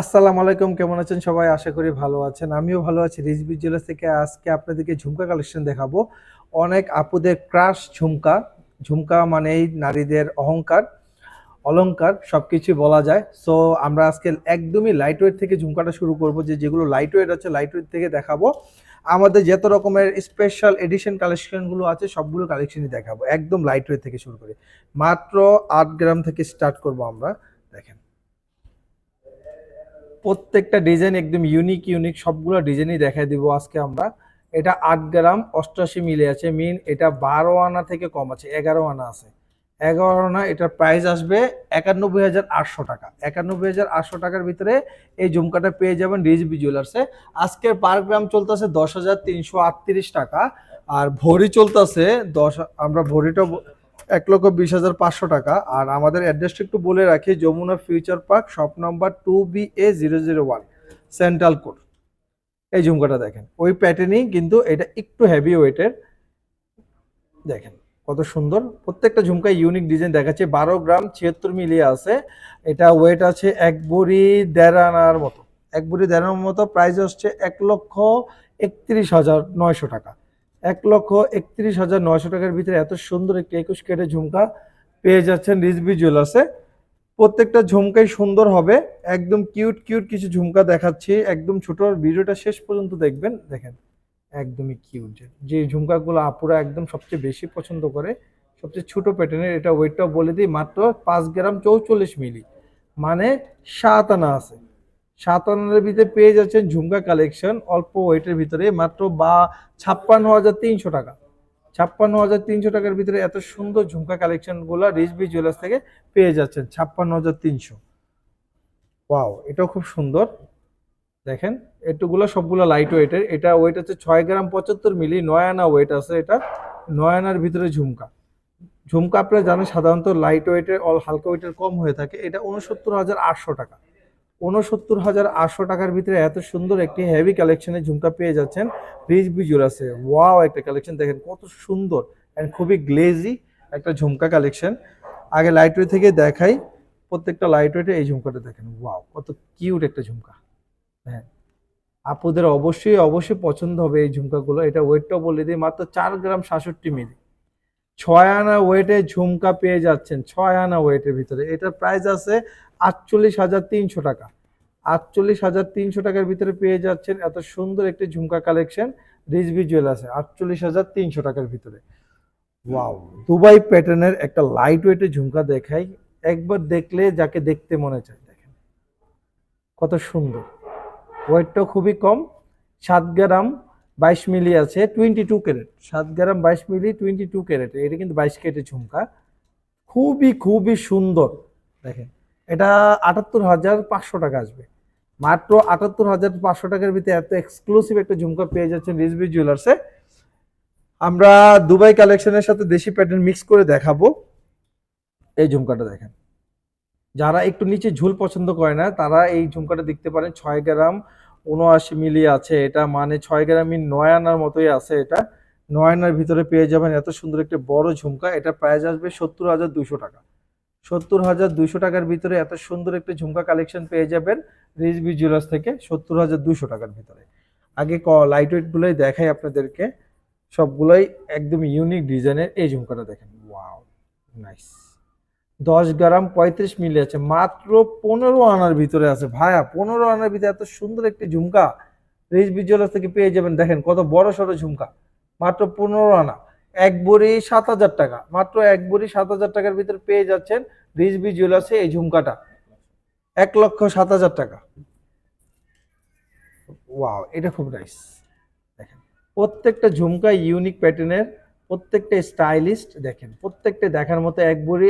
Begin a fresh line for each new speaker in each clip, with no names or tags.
আসসালামু আলাইকুম, কেমন আছেন সবাই? আশা করি ভালো আছেন। আমিও ভালো আছি। রিজবি জুয়েলার্স থেকে আজকে আপনাদেরকে ঝুমকা কালেকশন দেখাবো। অনেক আপুদের ক্রাশ ঝুমকা। ঝুমকা মানেই নারীদের অহংকার, অলংকার সবকিছু বলা যায়। সো আমরা আজকে একদমই লাইট ওয়েট থেকে ঝুমকাটা শুরু করব। যে যেগুলো লাইট ওয়েট আছে লাইট ওয়েট থেকে দেখাবো। আমাদের যত রকমের স্পেশাল এডিশন কালেকশনগুলো আছে, সবগুলো কালেকশনই দেখাবো। একদম লাইট ওয়েট থেকে শুরু করে। মাত্র আট গ্রাম থেকে স্টার্ট করব আমরা। দেখেন। প্রত্যেকটা ডিজাইন একদম ইউনিক ইউনিক সবগুলো ডিজাইনই দেখাই দিব আজকে আমরা। এটা আট গ্রাম অষ্টআশি মিলে আছে। মিন এটা বারো আনা থেকে কম আছে, এগারো আনা আছে। এগারো আনা, এটার প্রাইস আসবে একানব্বই হাজার আটশো টাকা। একানব্বই হাজার আটশো টাকার ভিতরে এই ঝুমকাটা পেয়ে যাবেন রিজবি জুয়েলার্সে আজকের পার গ্রাম চলতেছে দশ হাজার তিনশো আটত্রিশ টাকা। আর ভরি চলতেছে দশ, আমরা ভরিটা এক লক্ষ বিশ হাজার পাঁচশো টাকা। আর আমাদের অ্যাড্রেসটা একটু বলে রাখি, Jamuna future park, shop number two B A zero zero one, central code এই ঝুমকাটা দেখেন, ওই প্যাটার্নই কিন্তু এটা একটু হেভি ওয়েটের দেখেন, কত সুন্দর। প্রত্যেকটা ঝুমকা ইউনিক ডিজাইন দেখাচ্ছে। বারো গ্রাম ছিয়াত্তর মিলিয়ে আছে। এটা ওয়েট আছে এক বড়ি দেড় আনার মতো। এক বড়ি দেড় আনার মতো প্রাইস হচ্ছে এক লক্ষ একত্রিশ হাজার নয়শো টাকা। এক লক্ষ একত্রিশ হাজার নয়শো টাকার ভিতরে এত সুন্দর একটি একুশ কেটে ঝুমকা পেয়ে যাচ্ছেন রিজবি জুয়েলার্সে। প্রত্যেকটা ঝুমকাই সুন্দর হবে। একদম কিউট কিউট কিছু ঝুমকা দেখাচ্ছি। একদম ছোট। ভিডিওটা শেষ পর্যন্ত দেখবেন। দেখেন, একদমই কিউট। যে ঝুমকাগুলো আপুরা একদম সবচেয়ে বেশি পছন্দ করে, সবচেয়ে ছোট প্যাটার্নের এটা ওয়েটটাও বলে দিই, মাত্র পাঁচ গ্রাম চৌচল্লিশ মিলি। মানে সাত আনা আছে। সাত আনার ভিতরে পেয়ে যাচ্ছেন ঝুমকা কালেকশন, অল্প ওয়েটের ভিতরে মাত্র বা ছাপ্পান্ন হাজার তিনশো টাকা। ছাপ্পান্ন হাজার তিনশো টাকার ভিতরে এত সুন্দর ঝুমকা কালেকশনগুলা রিজবি জুয়েলার্স থেকে পেয়ে যাচ্ছেন ছাপ্পান্ন হাজার তিনশো। ওয়াও, এটাও খুব সুন্দর। দেখেন, এটুগুলো সবগুলো লাইট ওয়েটের এটা ওয়েট আছে ছয় গ্রাম পঁচাত্তর মিলি নয় আনা ওয়েট আছে এটা। নয় আনার ভিতরে ঝুমকা। ঝুমকা আপনারা জানেন সাধারণত লাইট ওয়েটের অল হালকা ওয়েটের কম হয়ে থাকে। এটা উনসত্তর হাজার আটশো টাকা। উনসত্তর হাজার আটশো টাকার ভিতরে এত সুন্দর একটি হেভি কালেকশনের ঝুমকা পেয়ে যাচ্ছেন রিচ আছে। ওয়াও একটা কালেকশন দেখেন কত সুন্দর অ্যান্ড খুবই গ্লেজি একটা ঝুমকা কালেকশন আগে লাইট ওয়ে থেকে দেখাই, প্রত্যেকটা লাইট ওয়েটে এই ঝুমকাটা দেখেন। ওয়াও কত কিউট একটা ঝুমকা। হ্যাঁ। আপুদের অবশ্যই অবশ্যই পছন্দ হবে এই ঝুমকাগুলো। এটা ওয়েটটাও বলে দিই, মাত্র চার গ্রাম সাতষট্টি মিলি। ছয় আনা ওয়েটে ঝুমকা পেয়ে যাচ্ছেন, ছয় আনা ওয়েটের ভিতরে। এটার প্রাইস আছে আটচল্লিশ হাজার তিনশো টাকা। আটচল্লিশ হাজার তিনশো টাকার ভিতরে পেয়ে যাচ্ছেন এত সুন্দর একটি ঝুমকা কালেকশন রিজভি জুয়েলার্সে আটচল্লিশ হাজার তিনশো টাকার ভিতরে। ওয়াও, দুবাই প্যাটার্নের একটা লাইট ওয়েটের ঝুমকা দেখাই। একবার দেখলে যাকে দেখতে মনে চায়, দেখেন। কত সুন্দর। ওয়েটটাও খুবই কম, সাত গ্রাম বাইশ মিলি আছে টোয়েন্টি টু ক্যারেট। সাত গ্রাম বাইশ মিলি টোয়েন্টি টু ক্যারেট। এটা কিন্তু বাইশ ক্যারেটের ঝুমকা। খুবই খুবই সুন্দর। দেখেন। এটা আটাত্তর হাজার পাঁচশো টাকা আসবে। মাত্র আটাত্তর হাজার পাঁচশো টাকার ভিতরে এত এক্সক্লুসিভ একটা ঝুমকা পেয়ে যাচ্ছেন রিজবি জুয়েলার্সে আমরা দুবাই কালেকশনের সাথে দেশি প্যাটার্ন মিক্স করে দেখাবো। এই ঝুমকাটা দেখেন। যারা একটু নিচে ঝুল পছন্দ করে না, তারা এই ঝুমকাটা দেখতে পারেন। ছয় গ্রাম উনআশি মিলি আছে এটা মানে ছয় গ্রামই নয় আনার মতোই আছে এটা। নয় আনার ভিতরে পেয়ে যাবেন এত সুন্দর একটা বড় ঝুমকা। এটা প্রাইস আসবে সত্তর হাজার দুশো টাকা। সত্তর হাজার দুশো টাকার ভিতরে এত সুন্দর একটা ঝুমকা কালেকশন পেয়ে যাবেন রিজবি জুয়েলার্স থেকে সত্তর হাজার দুশো টাকার ভিতরে। আগে ক লাইট ওয়েটগুলোই দেখাই আপনাদেরকে। সবগুলোই একদম ইউনিক ডিজাইনের এই ঝুমকাটা দেখেন। ওয়াও নাইস দশ গ্রাম পঁয়ত্রিশ মিলি আছে। মাত্র পনেরো আনার ভিতরে আছে। ভাইয়া, পনেরো আনার ভিতরে এত সুন্দর একটি ঝুমকা রিচ বিজুয়ালাস থেকে পেয়ে যাবেন। দেখেন কত বড় সড়ো ঝুমকা। মাত্র পনেরো আনা। এক বড়ি সাত হাজার টাকা। মাত্র এক বড়ি সাত হাজার টাকার ভিতরে পেয়ে যাচ্ছেন রিচ বি জুয়েলার্সে এই ঝুমকাটা। এক লক্ষ সাত হাজার টাকা। ওয়াও, এটা খুব নাইস দেখেন, প্রত্যেকটা ঝুমকা ইউনিক প্যাটার্নের প্রত্যেকটা স্টাইলিস্ট দেখেন, প্রত্যেকটা দেখার মতো এক বড়ি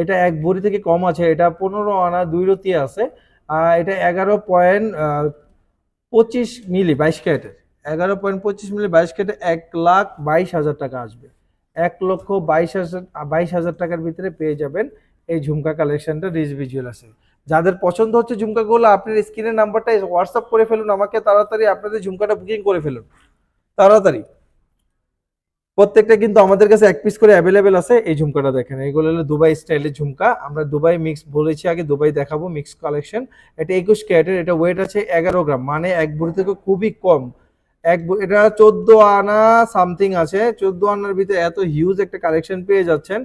এটা এক বড়ি থেকে কম আছে, এটা পনেরো আনা দুই রতি আছে এটা এগারো পয়েন্ট পঁচিশ মিলি, বাইশ ক্যারেটের। এগারো পয়েন্ট পঁচিশ মিলি বাইশ কেটে এক লাখ বাইশ হাজার টাকা আসবে। এক লক্ষ বাইশ হাজার বাইশ হাজার টাকার ভিতরে পেয়ে যাবেন এই ঝুমকা কালেকশনটা রিজভি জুয়েলার্সে যাদের পছন্দ হচ্ছে ঝুমকাগুলো, আপনার স্ক্রিনের নাম্বারটা হোয়াটসঅ্যাপ করে ফেলুন, আমাকে তাড়াতাড়ি আপনাদের ঝুমকাটা বুকিং করে ফেলুন। তাড়াতাড়ি। প্রত্যেকটা কিন্তু আমাদের কাছে এক পিস করে অ্যাভেলেবেল আছে, এই ঝুমকাটা দেখেন। এগুলো হলো দুবাই স্টাইলের ঝুমকা। আমরা দুবাই মিক্স বলেছি আগে, দুবাই দেখাবো মিক্স কালেকশন এটা একুশ ক্যারেটের, এটা ওয়েট আছে এগারো গ্রাম। মানে এক ভরি থেকে খুবই কম। এক এটা চোদ্দ আনা সামথিং আছে। চোদ্দ আনার ভিতরে এত হিউজ একটা কালেকশন পেয়ে যাচ্ছেন।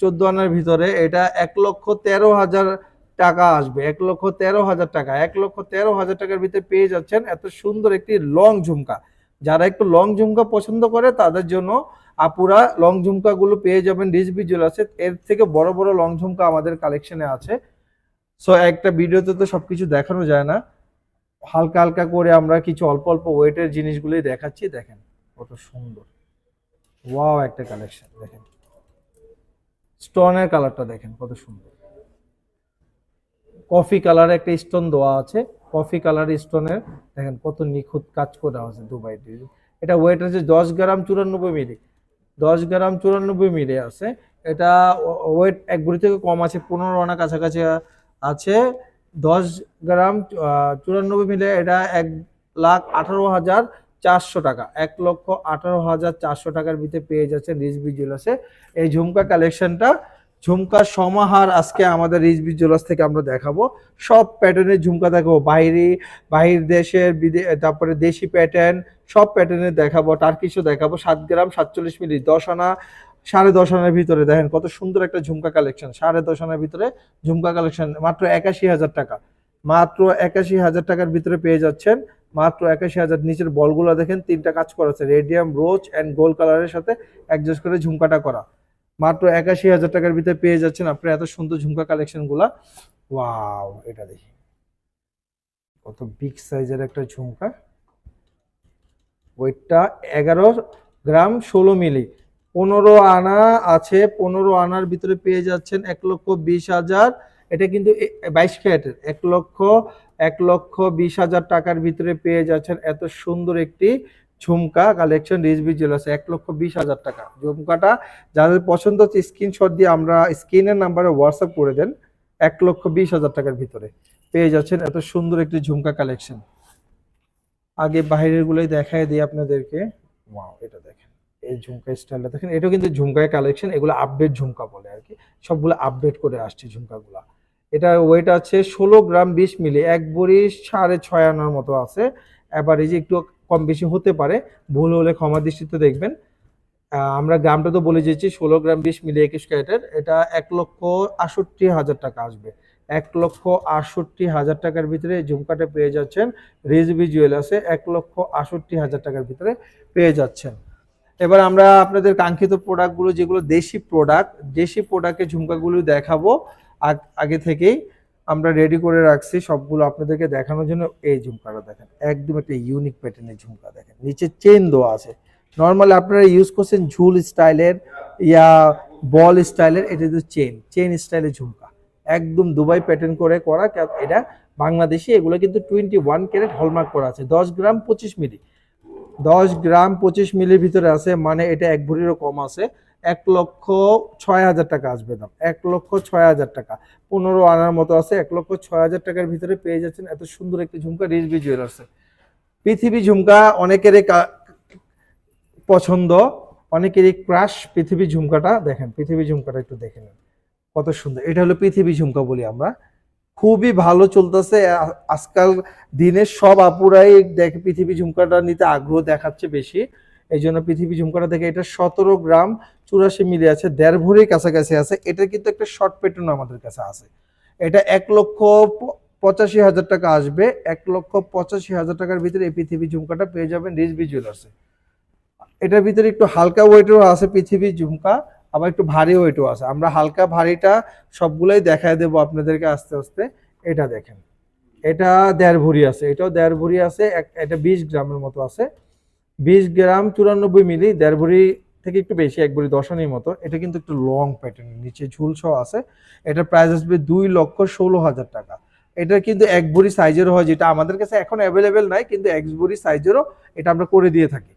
চোদ্দ আনার ভিতরে এটা এক লক্ষ তেরো হাজার টাকা আসবে। এক লক্ষ তেরো হাজার টাকা। এক লক্ষ তেরো হাজার টাকার ভিতরে পেয়ে যাচ্ছেন এত সুন্দর একটি লং ঝুমকা। যারা একটু লং ঝুমকা পছন্দ করে, তাদের জন্য আপুরা লং ঝুমকা গুলো পেয়ে যাবেন ডিসবি জুয়েলার্সে এর থেকে বড় বড় লং ঝুমকা আমাদের কালেকশনে আছে। সো একটা ভিডিওতে তো সবকিছু দেখানো যায় না। হালকা হালকা করে আমরা কিছু অল্প অল্প ওয়েটের জিনিসগুলোই দেখাচ্ছি, দেখেন কত সুন্দর। ওয়াও, একটা কালেকশন দেখেন। স্টোনের কালারটা দেখেন, কত সুন্দর। কফি কালারে একটা স্টোন দেওয়া আছে। কফি কালার স্টোনের দেখেন কত নিখুঁত কাজ করা আছে দুবাই এটা ওয়েট আছে দশ গ্রাম চুরানব্বই মিলি। দশ গ্রাম চুরানব্বই মিলি আছে। এটা ওয়েট এক ভরি থেকে কম আছে, পনেরো আনা কাছাকাছি আছে। দশ গ্রাম চুরানব্বই মিলে এটা এক লাখ আঠারো হাজার চারশো টাকা। এক লক্ষ আঠারো হাজার চারশো টাকার ভিতরে পেয়ে যাচ্ছে রিজবি জুয়েলার্সে এই ঝুমকা কালেকশনটা ঝুমকার সমাহার আজকে আমাদের রিজবি জুয়েলার্স থেকে আমরা দেখাবো। সব প্যাটার্নের ঝুমকা দেখাবো। বাইরে, বাহির দেশের তারপরে দেশি প্যাটার্ন সব প্যাটার্নের দেখাবো। টার্কিশও দেখাবো। সাত গ্রাম সাতচল্লিশ মিলি, দশ আনা সাড়ে দশ আনার ভিতরে, দেখেন কত সুন্দর একটা ঝুমকা কালেকশন সাড়ে দশ আনার ভিতরে ঝুমকা কালেকশন মাত্র একাশি হাজার টাকা। মাত্র একাশি হাজার টাকার ভিতরে পেয়ে যাচ্ছেন, মাত্র একাশি হাজার নিচের বলগুলো দেখেন, তিনটা কাজ করা আছে রেডিয়াম রোজ অ্যান্ড গোল্ড কালারের সাথে অ্যাডজাস্ট করে ঝুমকাটা করা। মাত্র একাশি হাজার টাকার ভিতরে পেয়ে যাচ্ছেন আপনি এত সুন্দর ঝুমকা কালেকশনগুলা। ওয়াও এটা দেখি। কত বিগ সাইজের একটা ঝুমকা। ওয়েটটা এগারো গ্রাম ষোলো মিলি। পনেরো আনা আছে, পনেরো আনার ভিতরে পেয়ে যাচ্ছেন এক লক্ষ বিশ হাজার। এটা কিন্তু বাইশ ক্যারেটের, এক লক্ষ এক লক্ষ বিশ হাজার টাকার ভিতরে পেয়ে যাচ্ছেন এত সুন্দর একটি ঝুমকা কালেকশন রিজবি জুয়েলার্স, এক লক্ষ বিশ হাজার টাকা। ঝুমকাটা যাদের পছন্দ হচ্ছে স্ক্রিনশট দিয়ে আমরা স্ক্রিনের নাম্বারে হোয়াটসঅ্যাপ করে দেন, এক লক্ষ বিশ হাজার টাকার ভিতরে পেয়ে যাচ্ছেন এত সুন্দর একটি ঝুমকা কালেকশন। আগে বাইরের গুলোই দেখায় দিই আপনাদেরকে। এটা দেখেন। এই ঝুমকা স্টাইলটা দেখেন, এটাও কিন্তু ঝুমকায় কালেকশন এগুলো আপডেট ঝুমকা বলে আর কি। সবগুলো আপডেট করে আসছে ঝুমকাগুলা। এটা ওয়েট আছে ষোলো গ্রাম বিশ মিলি, এক বড়ি সাড়ে ছয় আনার মতো আছে। অ্যাভারেজে একটু কম বেশি হতে পারে, ভুল হলে ক্ষমা দৃষ্টিতে দেখবেন। আমরা গ্রামটা তো বলে দিয়েছি, ষোলো গ্রাম বিশ মিলি একুশ ক্যারেটের। এটা এক লক্ষ আষট্টি হাজার টাকা আসবে। এক লক্ষ আটষট্টি হাজার টাকার ভিতরে ঝুমকাটা পেয়ে যাচ্ছেন। রিজবি জুয়েলার্সে এক লক্ষ আষট্টি হাজার টাকার ভিতরে পেয়ে যাচ্ছেন। এবার আমরা আপনাদের কাঙ্ক্ষিত প্রোডাক্টগুলো যেগুলো দেশি প্রোডাক্ট দেশি প্রোডাক্টের ঝুমকাগুলো দেখাবো। আগ- থেকেই আমরা রেডি করে রাখছি সবগুলো আপনাদেরকে দেখানোর জন্য। এই ঝুমকাটা দেখেন, একদম একটা ইউনিক প্যাটার্নের ঝুমকা দেখেন। নিচে চেন দেওয়া আছে। নর্মালি আপনারা ইউজ করছেন ঝুল স্টাইলের, ইয়া বল স্টাইলের, এটা কিন্তু চেন চেন স্টাইলের ঝুমকা। একদম দুবাই প্যাটার্ন করে করা, এটা বাংলাদেশি, এগুলো কিন্তু টোয়েন্টি ওয়ান ক্যারেট হলমার্ক করা আছে। দশ গ্রাম পঁচিশ মিলি। দশ গ্রাম পঁচিশ মিলির ভিতরে আছে মানে এটা এক ভরিরও কম আছে। এক লক্ষ ছয় হাজার টাকা আসবে দাম। এক লক্ষ ছয় হাজার টাকা। পনেরো আনার মতো আছে। এক লক্ষ ছয় হাজার টাকার ভিতরে পেয়ে যাচ্ছেন এত সুন্দর একটি ঝুমকা রিজবি জুয়েলার্সে পৃথিবী ঝুমকা অনেকেরই পছন্দ, অনেকেরই ক্রাশ পৃথিবী ঝুমকাটা দেখেন। পৃথিবী ঝুমকাটা একটু দেখে নেন। কত সুন্দর। এটা হলো পৃথিবী ঝুমকা বলি আমরা। খুবই ভালো চলতেছে। আজকাল দিনের সব আপুরাই দেখে পৃথিবী ঝুমকাটা নিতে আগ্রহ দেখাচ্ছে বেশি। এই জন্য পৃথিবী ঝুমকাটা দেখে এটা সতেরো গ্রাম চুরাশি মিলি আছে, দেড় ভরির কাছাকাছি আছে। এটা কিন্তু একটা শর্ট প্যাটার্ন আমাদের কাছে আছে। এটা এক লক্ষ পঁচাশি হাজার টাকা আসবে। এক লক্ষ পঁচাশি হাজার টাকার ভিতরে এই পৃথিবী ঝুমকাটা পেয়ে যাবেন রিজবি জুয়েলার্সে এটার ভিতরে একটু হালকা ওয়েটেরও আছে পৃথিবী ঝুমকা। আবার একটু ভারী ওয়েটও আছে। আমরা হালকা ভারীটা সবগুলোই দেখায় দেবো আপনাদেরকে আস্তে আস্তে। এটা দেখেন। এটা দেড় ভরি আছে। এটাও দেড় ভরি আছে। এটা বিশ গ্রামের মতো আছে। বিশ গ্রাম চুরানব্বই মিলি, দেড় ভরি থেকে একটু বেশি, এক ভরি দশানির মতো। এটা কিন্তু একটু লং প্যাটার্ন নিচে ঝুলসহ আছে। এটার প্রাইস আসবে দুই লক্ষ ষোলো হাজার টাকা। এটা কিন্তু এক ভরি সাইজেরও হয়, যেটা আমাদের কাছে এখন অ্যাভেলেবেল নাই, কিন্তু এক ভরি সাইজেরও এটা আমরা করে দিয়ে থাকি।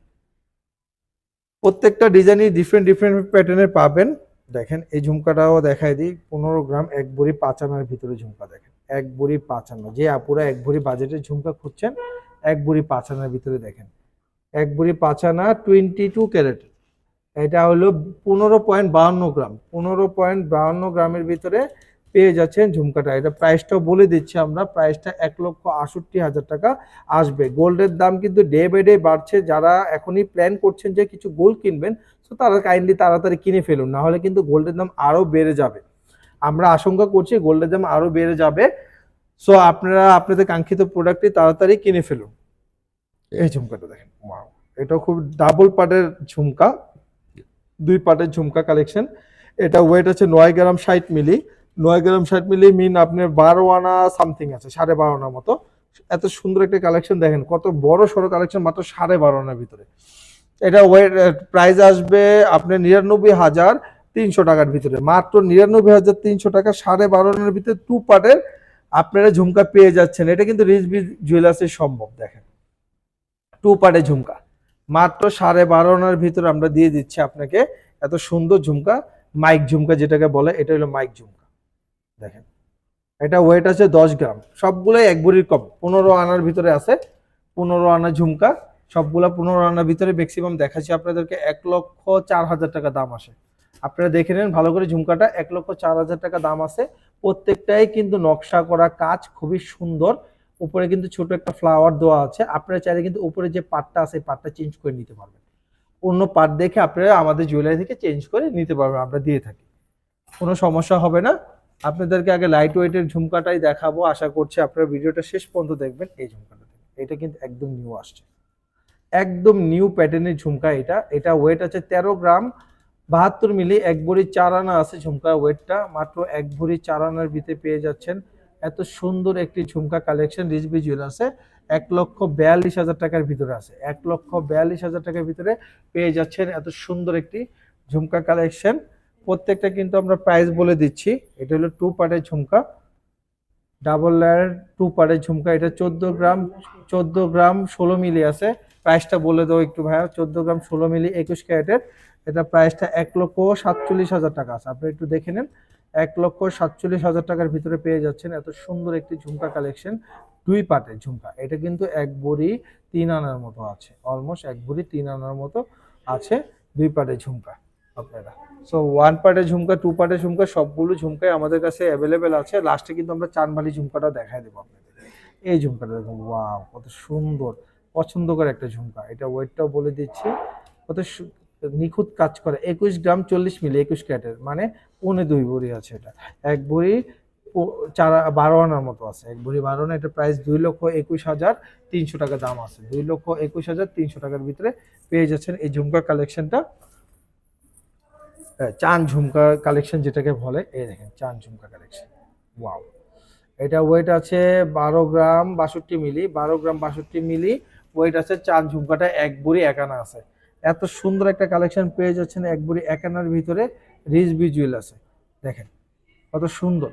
প্রত্যেকটা ডিজাইনই ডিফারেন্ট ডিফারেন্ট প্যাটার্নের পাবেন। দেখেন, এই ঝুমকাটাও দেখায় দিই। পনেরো গ্রাম এক ভরি পাঁচ আনার ভিতরে ঝুমকা, দেখেন। এক ভরি পাঁচ আনা। যে আপুরা এক ভরি বাজেটের ঝুমকা খুঁজছেন, এক ভরি পাঁচ আনার ভিতরে দেখেন। এক ভরি পাঁচ আনা টোয়েন্টি টু ক্যারেট এটা হলো পনেরো পয়েন্ট বাহান্ন গ্রাম। পনেরো পয়েন্ট বাহান্ন গ্রামের ভিতরে পেয়ে যাচ্ছেন ঝুমকাটা। এটা প্রাইসটাও বলে দিচ্ছি আমরা। প্রাইসটা এক লক্ষ আষট্টি হাজার টাকা আসবে। গোল্ডের দাম কিন্তু ডে বাই ডে বাড়ছে। যারা এখনই প্ল্যান করছেন যে কিছু গোল্ড কিনবেন তো তারা কাইন্ডলি তাড়াতাড়ি কিনে ফেলুন। না হলে কিন্তু গোল্ডের দাম আরও বেড়ে যাবে। আমরা আশঙ্কা করছি গোল্ডের দাম আরও বেড়ে যাবে। সো আপনারা আপনাদের কাঙ্ক্ষিত প্রোডাক্টটি তাড়াতাড়ি কিনে ফেলুন। এই ঝুমকাটা দেখেন। এটাও খুব ডাবল পার্টের ঝুমকা। দুই পার্টের ঝুমকা কালেকশন এটা ওয়েট আছে নয় গ্রাম ষাট মিলি নয় গ্রাম ষাট মিলি মিন আপনার বারো আনা সামথিং আছে, সাড়ে বারো আনার মতো। এত সুন্দর একটা কালেকশন দেখেন, কত বড় সড়ো কালেকশন মাত্র সাড়ে বারো আনার ভিতরে। এটা ওয়েট প্রাইস আসবে আপনার নিরানব্বই হাজার তিনশো টাকার ভিতরে। মাত্র নিরানব্বই হাজার তিনশো টাকা, সাড়ে বারো আনার ভিতরে টু পার্টের আপনারা ঝুমকা পেয়ে যাচ্ছেন। এটা কিন্তু রিজবি জুয়েলার্সে সম্ভব, দেখেন। টু পার্টের ঝুমকা। মাত্র সাড়ে বারো আনার ভিতরে আমরা দিয়ে দিচ্ছি আপনাকে এত সুন্দর ঝুমকা মাইক ঝুমকা যেটাকে বলে, এটা হলো মাইক ঝুমকা। দেখেন। এটা ওয়েট আছে দশ গ্রাম। সবগুলোই এক ভরির কম। পনেরো আনার ভিতরে আছে, পনেরো আনা ঝুমকা। সবগুলা পনেরো আনার ভিতরে ম্যাক্সিমাম দেখাচ্ছি আপনাদেরকে, এক লক্ষ চার হাজার টাকা দাম আসে। আপনারা দেখে নেন ভালো করে ঝুমকাটা, এক লক্ষ চার হাজার টাকা দাম আছে প্রত্যেকটাই কিন্তু নকশা করা কাজ খুবই সুন্দর। উপরে কিন্তু ছোট একটা ফ্লাওয়ার দেওয়া আছে। আপনারা চাইলে কিন্তু উপরে যে পাটটা আছে পাটটা চেঞ্জ করে নিতে পারবেন। অন্য পাট দেখে আপনারা আমাদের জুয়েলারি থেকে চেঞ্জ করে নিতে পারবেন, আমরা দিয়ে থাকি। কোনো সমস্যা হবে না। আপনাদেরকে আগে লাইট ওয়েটের ঝুমকাটাই দেখাবো। আশা করছি আপনারা ভিডিওটা শেষ পর্যন্ত দেখবেন এই ঝুমকাটা এটা কিন্তু একদম নিউ আসছে। একদম নিউ প্যাটার্নের ঝুমকা এটা। এটা ওয়েট আছে তেরো গ্রাম, বাহাত্তর মিলি এক ভরি চার আনা আছে ঝুমকা ওয়েটটা মাত্র এক ভরি চার আনার ভিতরে পেয়ে যাচ্ছেন। এত সুন্দর একটি ঝুমকা কালেকশন রিজবি জুয়েলার্সে এক লক্ষ বিয়াল্লিশ হাজার টাকার ভিতরে আছে। এক লক্ষ বিয়াল্লিশ হাজার টাকার ভিতরে পেয়ে যাচ্ছেন এত সুন্দর একটি ঝুমকা কালেকশন প্রত্যেকটা কিন্তু আমরা প্রাইস বলে দিচ্ছি। এটা হলো টু পার্টের ঝুমকা। ডাবল লেয়ার টু পার্টের ঝুমকা। এটা চোদ্দ গ্রাম চোদ্দ গ্রাম ষোলো মিলি আছে। প্রাইসটা বলে দাও একটু ভাইয়া। চোদ্দ গ্রাম ষোলো মিলি একুশ ক্যারেটের। এটা প্রাইসটা এক লক্ষ সাতচল্লিশ হাজার টাকা আছে। আপনি একটু দেখে নেন। এক লক্ষ সাতচল্লিশ হাজার টাকার ভিতরে পেয়ে যাচ্ছেন এত সুন্দর একটি ঝুমকা কালেকশন দুই পাটের ঝুমকা। এটা কিন্তু এক বড়ি তিন আনার মতো আছে। অলমোস্ট এক বড়ি তিন আনার মতো আছে দুই পাটের ঝুমকা। আপনারা। সো ওয়ান পার্টের ঝুমকা টু পার্টের ঝুমকা, সবগুলো ঝুমকাই আমাদের কাছে অ্যাভেলেবেল আছে। লাস্টে কিন্তু আমরা চানবালি ঝুমকাটা দেখাই দেবো আপনাদের। এই ঝুমকাটা দেখুন ওয়াও কত সুন্দর পছন্দ করে একটা ঝুমকা। এটা ওয়েটটাও বলে দিচ্ছি। কত নিখুঁত কাজ করে। একুশ গ্রাম চল্লিশ মিলি, একুশ ক্যারেটের। মানে পৌনে দুই ভরি আছে এটা। এক প- চার, বারো আনার মতো আছে। এক ভরি বারো আনা, এটা প্রাইস দুই লক্ষ একুশ হাজার তিনশো টাকা দাম আছে। দুই লক্ষ একুশ হাজার তিনশো টাকার ভিতরে পেয়ে যাচ্ছেন এই ঝুমকা কালেকশনটা চান ঝুমকা কালেকশন যেটাকে বলে, এই দেখেন, চান ঝুমকা কালেকশন ওয়াও এটা ওয়েট আছে বারো গ্রাম বাষট্টি মিলি, বারো গ্রাম বাষট্টি মিলি ওয়েট আছে চান ঝুমকাটা এক বুড়ি একানা আছে। এত সুন্দর একটা কালেকশন পেয়ে যাচ্ছেন এক বুড়ি একানার ভিতরে রিচ বি জুয়েল আছে। দেখেন, কত সুন্দর।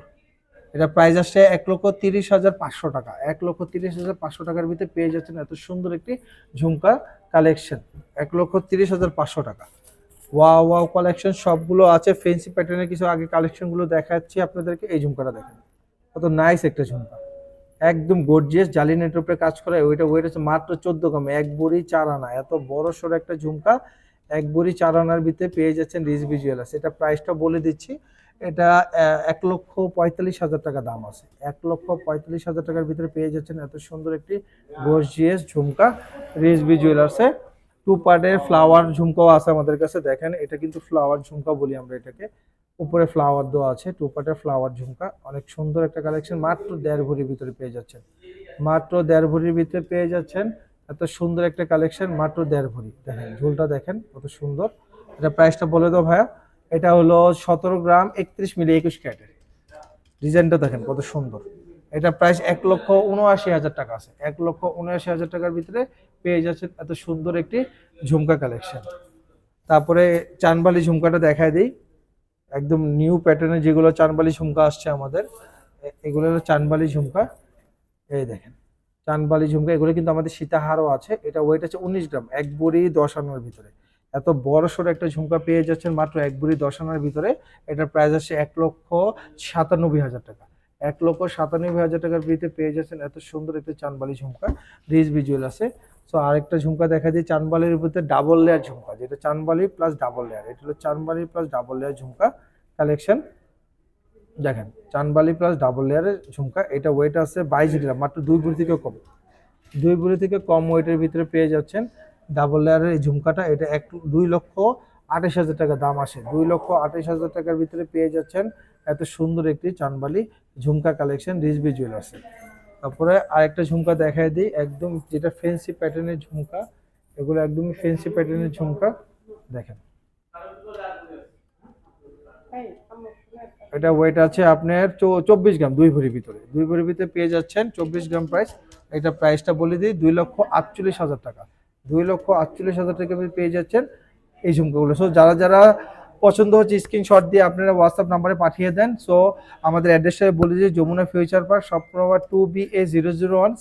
এটা প্রাইস আসছে এক লক্ষ তিরিশ হাজার পাঁচশো টাকা। এক লক্ষ তিরিশ হাজার পাঁচশো টাকার ভিতরে পেয়ে যাচ্ছেন এত সুন্দর একটি ঝুমকা কালেকশন এক লক্ষ তিরিশ হাজার পাঁচশো টাকা। ওয়াও ওয়াও কালেকশন সবগুলো আছে। ফেন্সি প্যাটার্নের কিছু আগে কালেকশনগুলো দেখাচ্ছি আপনাদেরকে। এই ঝুমকাটা দেখেন। কত নাইস একটা ঝুমকা। একদম গর্জিয়াস জালি নেটওয়ার্কে কাজ করে। ওইটা ওয়েট আছে মাত্র চোদ্দ কমে এক বড়ি, চার আনা। এত বড় সড়ো একটা ঝুমকা। এক বড়ি, চার আনার ভিতরে পেয়ে যাচ্ছেন রিজবি জুয়েলার্স এটা প্রাইসটা বলে দিচ্ছি। এটা এক লক্ষ পঁয়তাল্লিশ হাজার টাকা দাম আছে। এক লক্ষ পঁয়তাল্লিশ হাজার টাকার ভিতরে পেয়ে যাচ্ছেন এত সুন্দর একটি গর্জিয়াস ঝুমকা রিজবি জুয়েলার্সে টু পার্টের ফ্লাওয়ার ঝুমকাও আছে আমাদের কাছে দেখেন এটা কিন্তু ফ্লাওয়ার ঝুমকা বলি আমরা এটাকে। উপরে ফ্লাওয়ার দেওয়া আছে টু পার্টের ফ্লাওয়ার ঝুমকা। অনেক সুন্দর একটা কালেকশন মাত্র দেড় ভরির ভিতরে পেয়ে যাচ্ছেন। মাত্র দেড় ভরির ভিতরে পেয়ে যাচ্ছেন এত সুন্দর একটা কালেকশন মাত্র দেড় ভরি। দেখেন ঝুলটা দেখেন কত সুন্দর। এটা প্রাইসটা বলে দাও ভাইয়া। এটা হলো সতেরো গ্রাম একত্রিশ মিলি একুশ ক্যারেটের। ডিজাইনটা দেখেন কত সুন্দর। এটা প্রাইস এক লক্ষ উনআশি হাজার টাকা আছে। এক লক্ষ উনআশি হাজার টাকার ভিতরে পেয়ে যাচ্ছেন এত সুন্দর একটি ঝুমকা কালেকশন তারপরে চানবালি ঝুমকাটা দেখায় দিই। একদম নিউ প্যাটার্নে যেগুলো চানবালি ঝুমকা আসছে আমাদের এগুলো হলো চানবালি ঝুমকা। এই দেখেন, চানবালি ঝুমকা, এগুলো কিন্তু আমাদের সীতাহারও আছে। এটা ওয়েট আছে উনিশ গ্রাম, এক বড়ি দশ আনার ভিতরে। এত বড় সড়ো একটা ঝুমকা পেয়ে যাচ্ছেন মাত্র এক বড়ি দশ আনার ভিতরে। এটার প্রাইস আসছে এক লক্ষ সাতানব্বই হাজার টাকা। এক লক্ষ সাতানব্বই হাজার টাকার ভিতরে পেয়ে যাচ্ছেন এত সুন্দর এতে চানবালি ঝুমকা, রিচ ভিজুয়াল আছে। সো আরেকটা ঝুমকা দেখা দিই চানবালির ভিতরে ডাবল লেয়ার ঝুমকা, যেটা চানবালি প্লাস ডাবল লেয়ার এটা হলো চানবালি প্লাস ডাবল লেয়ার ঝুমকা কালেকশন দেখেন, চানবালি প্লাস ডাবল লেয়ারের ঝুমকা, এটা ওয়েট আছে বাইশ গ্রাম, মাত্র দুই ভরি থেকে কম। দুই ভরি থেকে কম ওয়েটের ভিতরে পেয়ে যাচ্ছেন ডাবল লেয়ারের এই ঝুমকাটা, এটা এক, দুই লক্ষ আঠাশ হাজার টাকা দাম আসে। দুই লক্ষ আঠাশ হাজার টাকার ভিতরে পেয়ে যাচ্ছেন এত সুন্দর একটি চানবালি ঝুমকা কালেকশন রিজবি জুয়েলার্সে তারপরে আরেকটা ঝুমকা দেখাই দিই একদম যেটা ফেন্সি প্যাটার্নের ঝুমকা এগুলো একদমই ফেন্সি প্যাটার্নের ঝুমকা দেখেন। এটা ওয়েট আছে আপনার চব্বিশ গ্রাম দুই ভরির ভিতরে। দুই ভরির ভিতরে পেয়ে যাচ্ছেন চব্বিশ গ্রাম প্রাইস এটা প্রাইসটা বলে দিই দুই লক্ষ আটচল্লিশ হাজার টাকা। দুই লক্ষ আটচল্লিশ হাজার টাকা পেয়ে যাচ্ছেন এই ঝুমকাগুলো। সো যারা যারা পছন্দ হচ্ছে স্ক্রিনশট দিয়ে আপনারা হোয়াটসঅ্যাপ নাম্বারে পাঠিয়ে দেন। সো আমাদের অ্যাড্রেসটা বলে যে যমুনা ফিউচার পার্ক সব number two B A zero zero one